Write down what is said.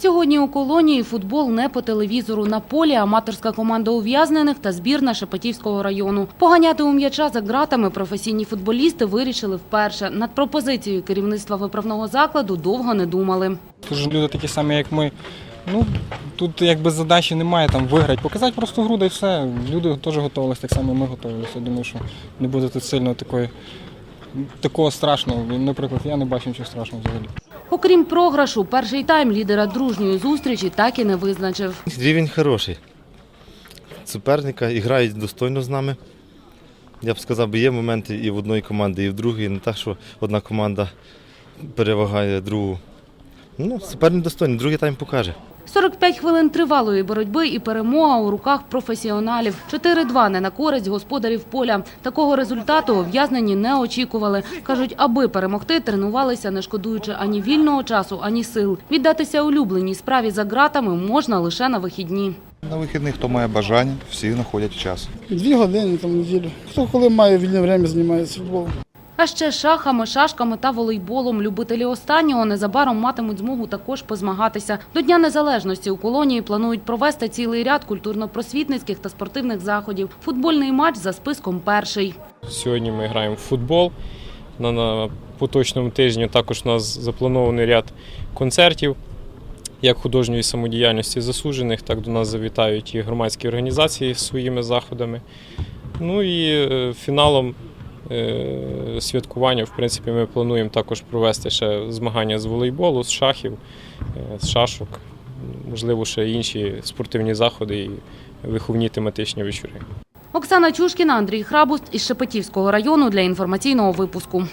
Сьогодні у колонії футбол не по телевізору. На полі аматорська команда ув'язнених та збірна Шепетівського району. Поганяти у м'яча за ґратами професійні футболісти вирішили вперше. Над пропозицією керівництва виправного закладу довго не думали. Тут ж люди такі самі, як ми. Ну, тут якби задачі немає там виграти, показати просто гру, і все. Люди теж готувалися, так само ми готувалися. Думаю, що не буде тут сильно такої, такого страшного. Наприклад, я не бачу нічого страшного взагалі. Окрім програшу, перший тайм лідера дружньої зустрічі так і не визначив. Рівень хороший. Суперника грають достойно з нами. Я б сказав, бо є моменти і в одної команди, і в другої. Не так, що одна команда перевагає другу. Ну, суперник достойний, другий тайм покаже. 45 хвилин тривалої боротьби і перемога у руках професіоналів. 4-2 не на користь господарів поля. Такого результату ув'язнені не очікували. Кажуть, аби перемогти, тренувалися, не шкодуючи ані вільного часу, ані сил. Віддатися улюбленій справі за ґратами можна лише на вихідні. На вихідних, хто має бажання, всі знаходять час. Дві години там неділю. Хто коли має вільне время, займається футболом. А ще шахами, шашками та волейболом. Любителі останнього незабаром матимуть змогу також позмагатися. До Дня Незалежності у колонії планують провести цілий ряд культурно-просвітницьких та спортивних заходів. Футбольний матч за списком перший. Сьогодні ми граємо в футбол. На, поточному тижні також у нас запланований ряд концертів, як художньої самодіяльності засуджених, так до нас завітають і громадські організації з своїми заходами. Ну і е, фіналом святкування, в принципі, ми плануємо також провести ще змагання з волейболу, з шахів, е, з шашок, можливо, ще інші спортивні заходи і виховні тематичні вечори. Оксана Чушкіна, Андрій Храбуст із Шепетівського району для інформаційного випуску.